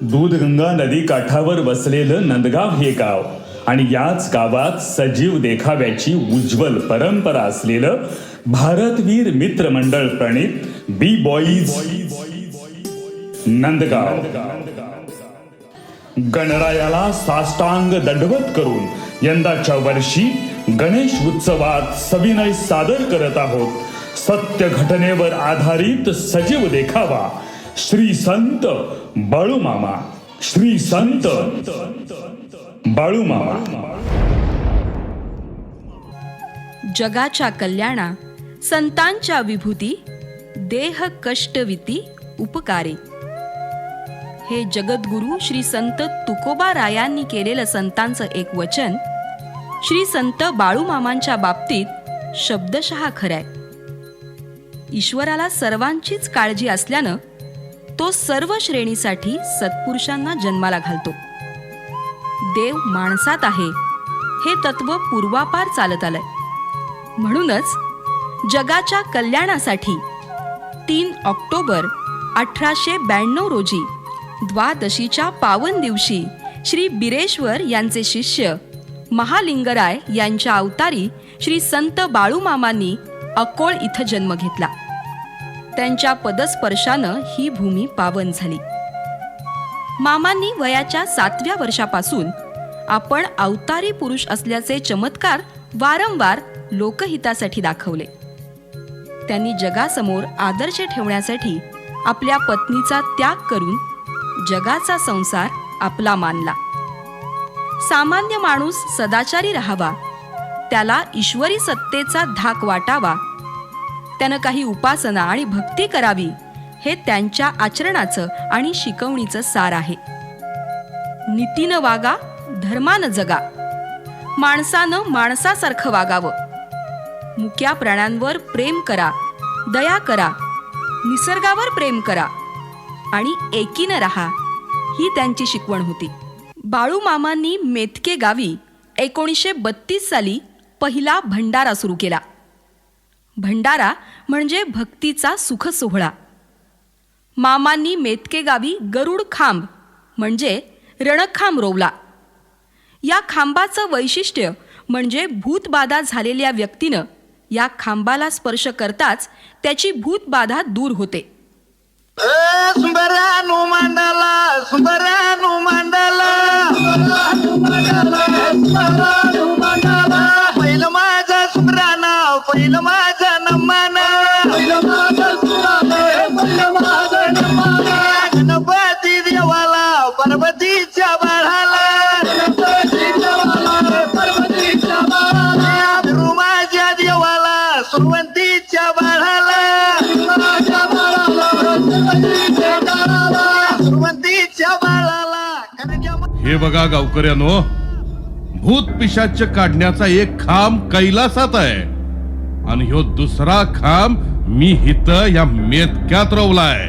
दूधगंगा नदी काठावर बसलेलं नंदगाव हे गाव. आणि याच गावात सजीव देखाव्याची उज्ज्वल परंपरा असलेलं भारतवीर मित्र मंडळ प्रणित बी बॉईज नंदगाव. गणरायाला साष्टांग दंडवत करून यंदाच्या वर्षी गणेश उत्सवात सविनय सादर करत आहोत. सत्य घटनेवर आधारित सजीव देखावा. श्री संत बाळूमामा श्री संत बाळूमामा जगाच्या कल्याणा संतांच्या विभूती देह कष्टविती उपकारे. हे जगद्गुरु श्री संत तुकोबा रायांनी केलेलं संतांचं एक वचन श्री संत बाळूमामांच्या बाबतीत शब्दशः खरंय. ईश्वराला सर्वांचीच काळजी असल्यानं तो सर्व श्रेणीसाठी सत्पुरुषांना जन्माला घालतो. देव माणसात आहे हे तत्व पूर्वापार चालत आलंय. म्हणूनच जगाच्या कल्याणासाठी तीन ऑक्टोबर अठराशे ब्याण्णव रोजी द्वादशीच्या पावन दिवशी श्री बिरेश्वर यांचे शिष्य महालिंगराय यांच्या अवतारी श्री संत बाळूमामांनी अकोळ इथं जन्म घेतला. त्यांच्या पदस्पर्शानं ही भूमी पावन झाली. मामांनी वयाच्या सातव्या वर्षापासून आपण अवतारी पुरुष असल्याचे चमत्कार वारंवार लोकहितासाठी दाखवले. त्यांनी जगासमोर आदर्श ठेवण्यासाठी आपल्या पत्नीचा त्याग करून जगाचा संसार आपला मानला. सामान्य माणूस सदाचारी राहावा त्याला ईश्वरी सत्तेचा धाक वाटावा त्यानं काही उपासना आणि भक्ती करावी हे त्यांच्या आचरणाचं आणि शिकवणीचं सार आहे. नीतीनं वागा धर्मानं जगा. माणसानं माणसासारखं वागावं. मुक्या प्राण्यांवर प्रेम करा दया करा निसर्गावर प्रेम करा आणि एकीनं राहा ही त्यांची शिकवण होती. बाळूमामांनी मेथके गावी एकोणीसशे बत्तीस साली पहिला भंडारा सुरू केला. भंडारा म्हणजे भक्तीचा सुख सोहळा मामांनी मेतके गावी गरुड खांब म्हणजे रणखांब रोवला. या खांबाचं वैशिष्ट्य म्हणजे भूतबाधा झालेल्या व्यक्तीनं या खांबाला स्पर्श करताच त्याची भूतबाधा दूर होते. मांडाला. पार्वतीच्या बाळाला देवाला सुरवंतीच्या बाळाला. सुरवंतीच्या बाळाला कनक्या हे बघा गावकऱ्यानो भूत पिशाच काढण्याचा एक खांब कैलासात आहे. आणि ह्यो दुसरा खांब मी हित या मेतक्यात रोवलाय.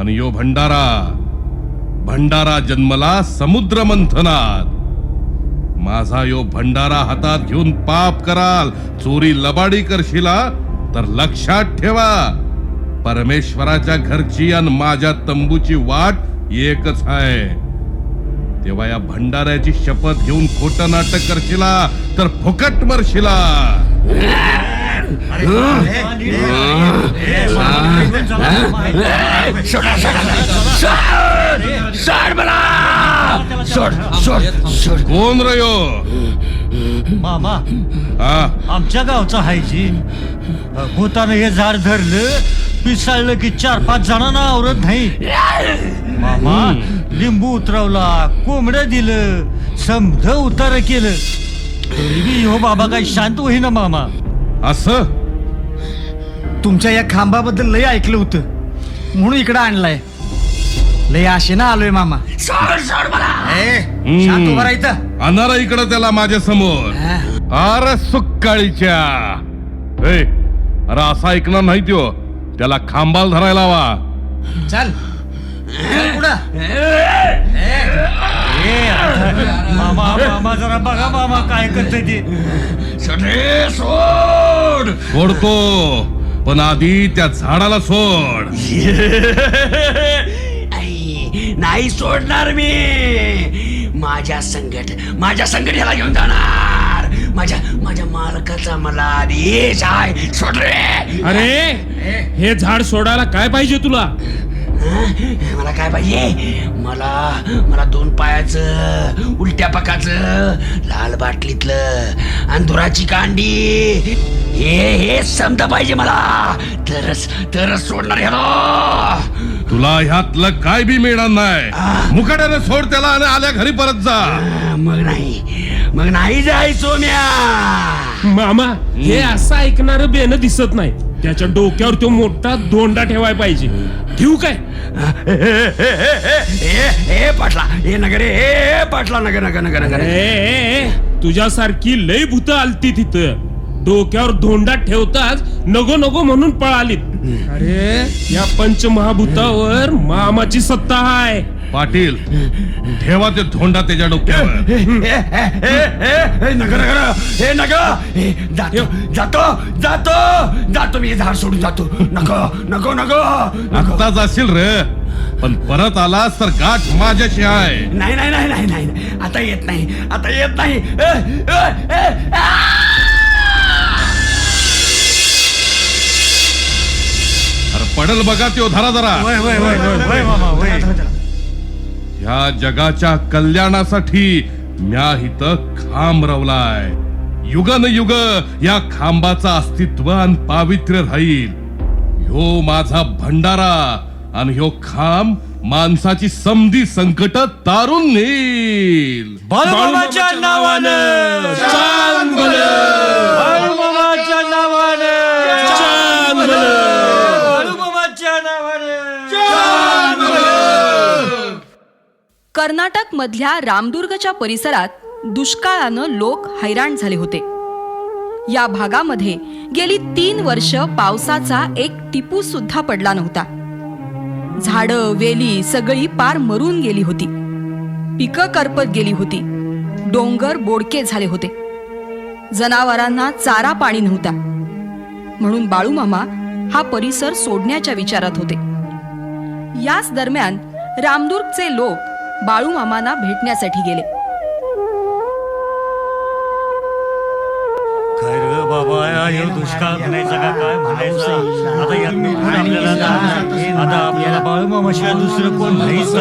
आणि यो भंडारा भंडारा जन्मला समुद्र मंथनात माझा यो भंडारा हातात घेऊन पाप कराल चोरी लबाडी करशिला तर लक्षात ठेवा. परमेश्वराच्या घरची आणि माझ्या तंबूची वाट एकच आहे. तेव्हा या भंडाऱ्याची शपथ घेऊन खोट नाटक करशिला तर फुकट मरशिला. कोण रयो मामा हा आमच्या गावचा आहे जी भूतानं हे झाड धरलं पिसाळलं की चार पाच जणांना आवरत नाही. मामा लिंबू उतरवला कोंबड्या दिलं समध उतार केलं. तरी बी हो बाबा काही शांत होईना मामा. असं? तुमच्या या खांबाबद्दल लय ऐकलं होतं. म्हणून इकडं आणलाय. लय आशेनं आलोय मामा. ए, शांत उभा राहा इथं. अनारा इकडं त्याला माझ्यासमोर. अरे सुक्काळीच्या. ए अरे असा ऐकणार नाही त्यो. त्याला खांबाल धरायला हवा चल. पुढं. मामा मामा जरा बघा मामा काय करते ते. सोडतो पण आधी त्या झाडाला सोड. नाही सोडणार मी. माझ्या संकट माझ्या संकट ह्याला घेऊन जाणार. माझ्या माझ्या मालकाचा मला आदेश आहे. सोड रे. अरे हे झाड सोडायला काय पाहिजे तुला? मला काय पाहिजे? मला मला दोन पायाचं उलट्या पकाचं लाल बाटलीतलं आणि धुराची कांडी. हे हे समजा पाहिजे मला. तरच तरच सोडणार ह्याला. तुला ह्यातलं काय बी मिळणार नाही. मुकाट्याने सोड त्याला आणि आल्या घरी परत जा. मग नाही. मग नाही जायचो म्या. मामा हे? असं ऐकणार बेन दिसत नाही. त्याच्या डोक्यावर तो मोठा दोंडा ठेवाय पाहिजे. ठेवू काय? ए ए पाटला ए नगर ए पाटला नगर नगर नगर नगर. ए, ए, तुझ्यासारखी लय भूत आलती तिथं. डोक्यावर धोंडा ठेवताच नको नको म्हणून पळालीत. अरे या पंचमहाभूतावर मामाची सत्ता आहे. पाटील ठेवा ते धोंडा त्याच्या डोक्यावर. ए, ए, ए, ए, ए, नगर नगर ए नगर ए, जातो जातो जातो. जातो मी हे झाड सोडून जातो. नको नको नको नको. आता जाशील रे. पण परत आलास तर गाठ माझ्याशी आहे. नाही नाही नाही नाही नाही. आता येत नाही. आता येत नाही. ए, ए, ए, आ! अरे पडल बघा त्यो धरा जरा. वय वय वय वय वय मामा वय ह्या जगाच्या कल्याणासाठी म्या हित खांब रवलाय. युगन युग या खांबाचा अस्तित्व आणि पावित्र्य राहील. ह्यो माझा भंडारा आणि ह्यो खांब माणसाची समधी संकट तारून नेईल. नावानं. कर्नाटक मधल्या रामदुर्गच्या परिसरात दुष्काळानं लोक हैराण झाले होते. या भागामध्ये गेली तीन वर्ष पावसाचा एक टिपू सुद्धा पडला नव्हता. झाडं वेली सगळी पार मरून गेली होती. पिकं करपत गेली होती. डोंगर बोडके झाले होते. जनावरांना चारा पाणी नव्हता. म्हणून बाळूमामा हा परिसर सोडण्याच्या विचारात होते. याच दरम्यान रामदुर्गचे लोक बाळूमामांना भेटण्यासाठी गेले. बाबा हे दुष्काळ म्हणायचा का? काय म्हणायचा? आता यातनं कोण आपल्याला? आता आपल्याला बाळूमामाशिवाय दुसरं कोण नाहीच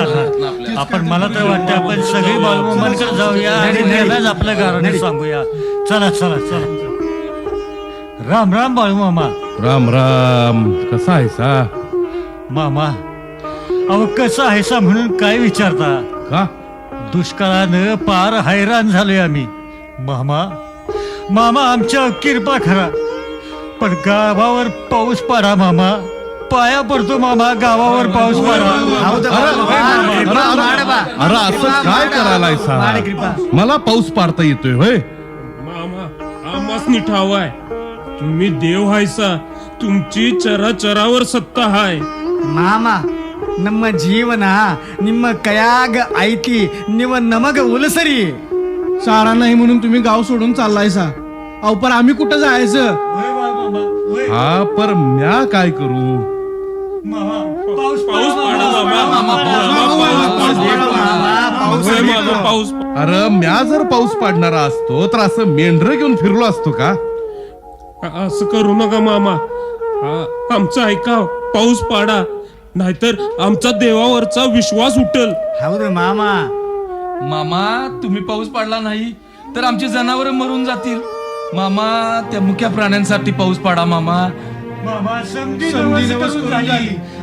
आपण मला तर वाटतं आपण सगळी बाळूमामांकडे जाऊया आणि त्यालाच आपल्या घराने सांगूया. चला चला चला. राम राम बाळूमामा राम राम. कसा आहे सा मामा अहो कसं आहे सा म्हणून काय विचारता का दुष्काळानं पार हैराण झालोय आम्ही मामा मामा आमच्या कृपा खरा पण गावावर पाऊस पडा मामा पाया पडतो मामा गावावर पाऊस पडा अरे असं काय करायलाय सा मला पाऊस पाडता येतोय होय मामा आम्हाच ठाव आहे तुम्ही देव हायसा तुमची चराचरावर सत्ता हाय ಮಾಮ ನಮ್ಮ ಜೀವನ ನಿಮ್ಮ ಕೈಯಾಗ ಐತಿ ನೀವು ನಮಗ ಉಲಸರಿ शाळा नाही म्हणून तुम्ही गाव सोडून चाललायसा अहो पण आम्ही कुठं जायचं हा पर म्या काय करू पाऊस पाऊस पाडा मामा मामा, पाऊस होय, मामा, पाऊस अरे म्या जर पाऊस पाडणारा असतो तर असं मेंढर घेऊन फिरलो असतो का असं करू नका मामा आ- आमचं ऐका पाऊस पाडा नाहीतर आमचा देवावरचा विश्वास उठल. हाव मामा. मामा तुम्ही पाऊस पाडला नाही तर आमची जनावर मरून जातील. मामा त्या मुख्या प्राण्यांसाठी पाऊस पाडा मामा.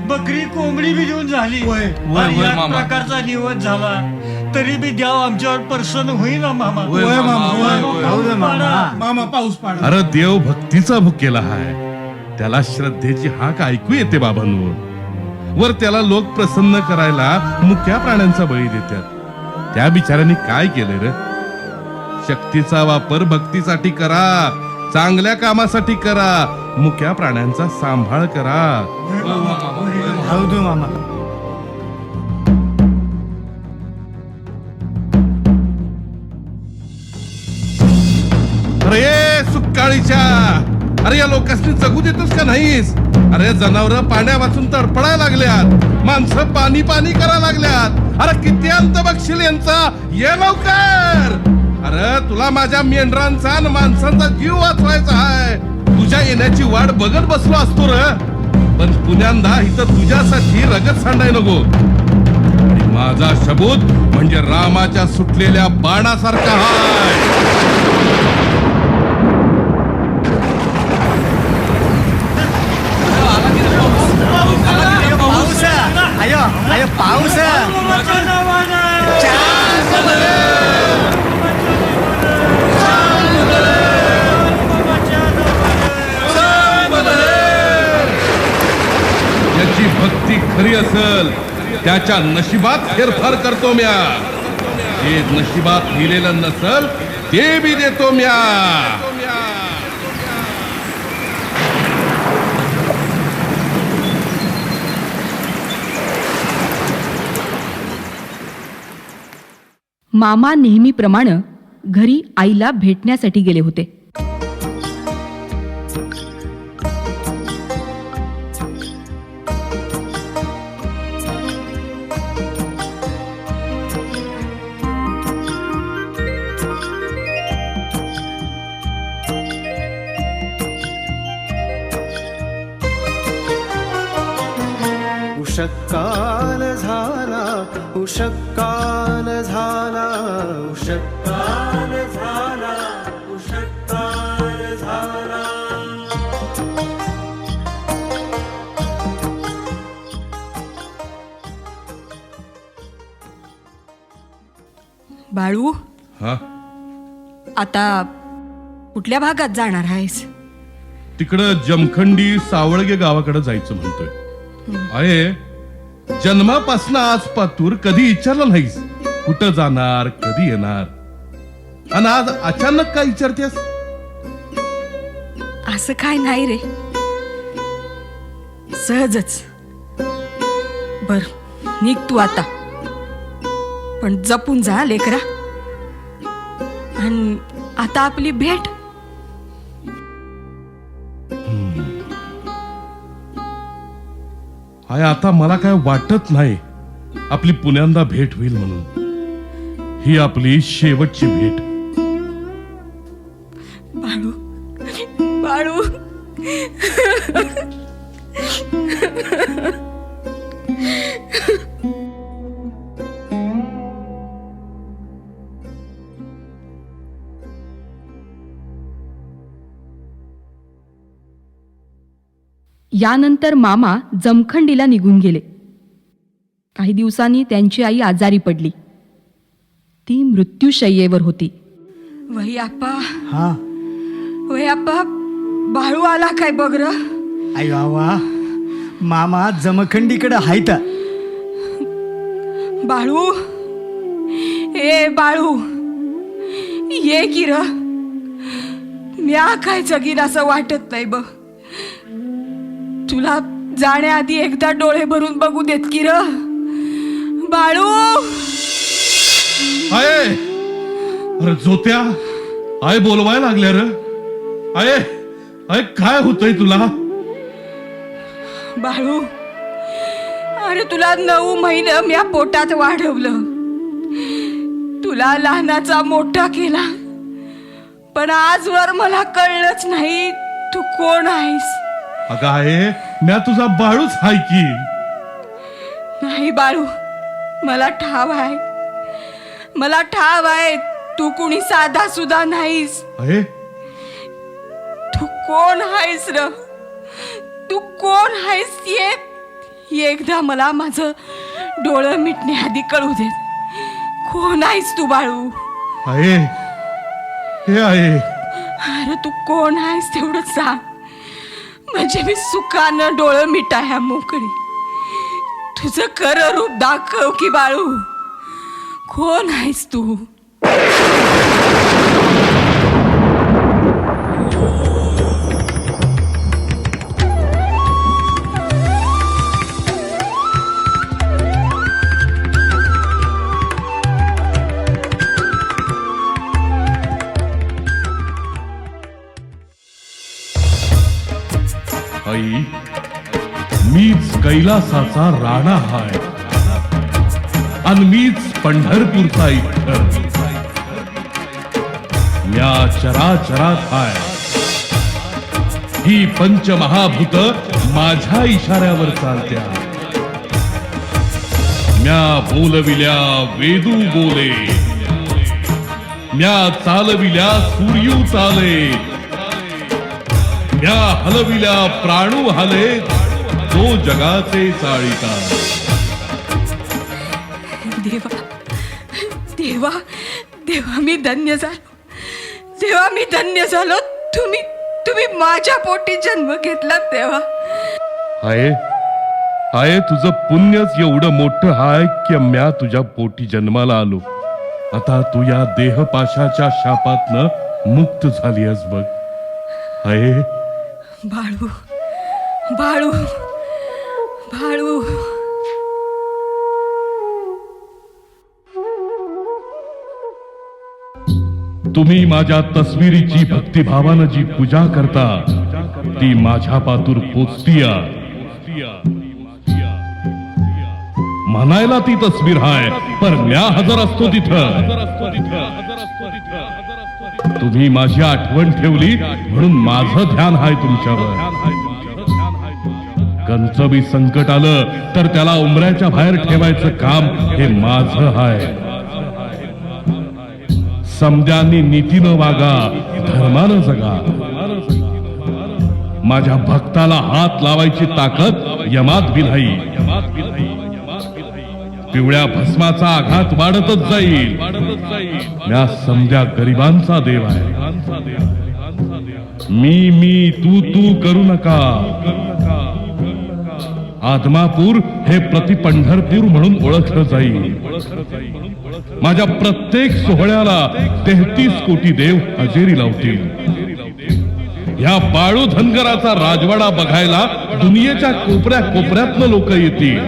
बकरी कोंबडी बी देऊन झाली. वय, वय, आणि वय, प्रकारचा निवड झाला. तरी बी द्याव आमच्यावर प्रसन्न होईल मामा. वय, मामा, मामा. पाऊस पाडा. अरे देव भक्तीचा भूक केला हाय. त्याला श्रद्धेची हाक ऐकू येते बाबांवर वर त्याला लोक प्रसन्न करायला मुख्या प्राण्यांचा बळी देतात त्या बिचाऱ्यांनी काय केलं रे? शक्तीचा वापर भक्तीसाठी करा चांगल्या कामासाठी करा मुख्या प्राण्यांचा सांभाळ करा. मामा. अरे सुकाळीच्या अरे या लोकांनी जगू देतोस का नाहीस? अरे जनावर पाण्या वाचून तडपडायला लागल्यात. माणसं पाणी पाणी करायला लागल्यात. अरे किती अंत बघशील यांचा? ये लवकर. अरे तुला माझ्या मेंढरांचा आणि माणसांचा जीव वाचवायचा आहे. तुझ्या येण्याची वाट बघत बसलो असतो र. पण पुण्यांदा इथं तुझ्यासाठी रगत सांडाय नको. आणि माझा शबूत म्हणजे रामाच्या सुटलेल्या बाणासारखा हाय. त्याच्या नशिबात फेरफार करतो म्या जे नशिबात लिहिलेलं नसल ते बी देतो म्या मामा नेहमीप्रमाणे घरी आईला भेटण्यासाठी गेले होते. बाळू? हा? आता कुठल्या भागात जाणार आहेस? तिकडं जमखंडी सावळगे गावाकडे जायचं म्हणतोय. आहे जन्मापासून आज पातूर कधी विचारलं नाहीस. कुठं जाणार कधी येणार? आणि आज अचानक काय विचारतेस असं काय नाही रे. सहजच. बर निघ तू आता. पण जपून जा लेकरा. आणि आता आपली भेट. आय आता मला काय वाटत नाही आपली पुण्यांदा भेट होईल म्हणून. ही आपली शेवटची भेट. यानंतर मामा जमखंडीला निघून गेले. काही दिवसांनी त्यांची आई आजारी पडली. ती मृत्यूशय्येवर होती. वही आप्पा. हा. वही आप्पा बाळू आला काय बघ र? अयो वा मामा जमखंडीकडे हायत. बाळू ए बाळू ये की र? म्या काय जगीन असं वाटत नाही बघ. तुला जाण्याआधी एकदा डोळे भरून बघू देत की र? बाळू! आये! अरे जोत्या आय बोलवाय लागल्या र. आये आय काय होतंय तुला? बाळू अरे तुला नऊ महिने म्या पोटात वाढवलं. तुला लहानाचा मोठा केला. पण आजवर मला कळलंच नाही तू कोण आहेस? अगं आहे म्या तुझा बाळूच हाय की. नाही बाळू मला ठाव आहे. मला ठाव आहे तू कुणी साधा सुद्धा नाहीस. तू कोण आहेस र? तू कोण आहेस ये? एकदा मला माझं डोळं मिटण्याआधी कळू दे. कोण आहेस तू बाळू? आहे. हे आहे. अरे तू कोण आहेस तेवढं सांग. म्हणजे मी सुखानं डोळं ह्या मोकळी. तुझं कर रूप दाखव की बाळू. कोण आहेस तू? कैलासाचा राणा हाय. आणि मीच पंढरपूरचा इठ्ठल या चराचरात हाय. ही पंचमहाभूत माझ्या इशाऱ्यावर चालत्या. म्या बोलविल्या वेदू बोले. म्या चालविल्या सूर्यू चाले. म्या हलविल्या प्राणू हले. तो जगाचे चाळीता. देवा देवा देवा मी धन्य झालो. देवा मी धन्य झालो. तुम्ही तुम्ही माझ्या पोटी जन्म घेतला देवा. आहे आहे तुझं पुण्यच एवढं मोठं हाय की म्या तुझ्या पोटी जन्माला आलो. आता तू या देहपाशाच्या शापातनं मुक्त झालीयस बघ. आहे बाळू बाळू. बाळू तुम्ही माझ्या तस्विरीची भक्तिभावानं जी पूजा करता. ती माझ्या पातूर पोचतीया. म्हणायला ती तस्वीर हाय पण म्या हजर असतो तिथं. तुम्ही माझी आठवण ठेवली म्हणून माझं ध्यान हाय तुमच्यावर. कंचबी संकट आलं तर त्याला उमऱ्याच्या बाहेर ठेवायचं काम हे माझं हाय. समद्यांनी नीतीनं वागा धर्मानं जगा. माझ्या भक्ताला हात लावायची ताकद यमात बिलाई पिवळ्या भस्माचा आघात वाढतच जाईल. या समजा गरिबांचा देव आहे. मी मी तू तू करू नका. आदमापूर हे प्रतिपंढरपूर म्हणून ओळखलं जाईल. माझ्या प्रत्येक सोहळ्याला तेहतीस कोटी देव हजेरी लावतील. या बाळू धनगराचा राजवाडा बघायला दुनियेच्या कोपऱ्या कोपऱ्यातनं लोक येतील.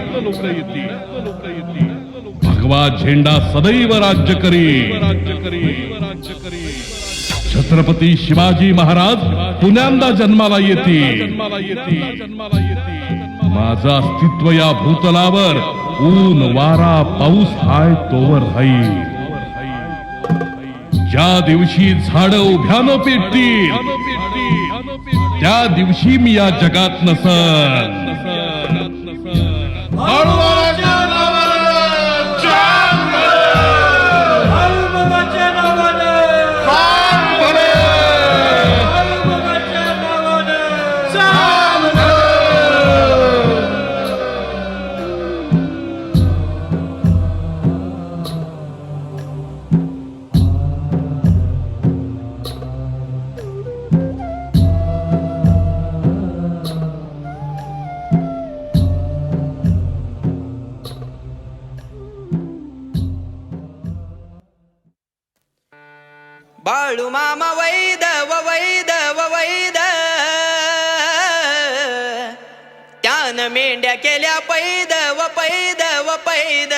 भगवा झेंडा सदैव राज्य करी छत्रपती शिवाजी महाराज पुण्यांदा जन्माला येतील. माझं अस्तित्व या भूतलावर. ऊन वारा पाऊस हाय तोवर राहील ज्या दिवशी झाड उभ्यानं पेटतील त्या दिवशी मी या जगात नसन. मेंढ्या केल्या पैद व पैद व पैद.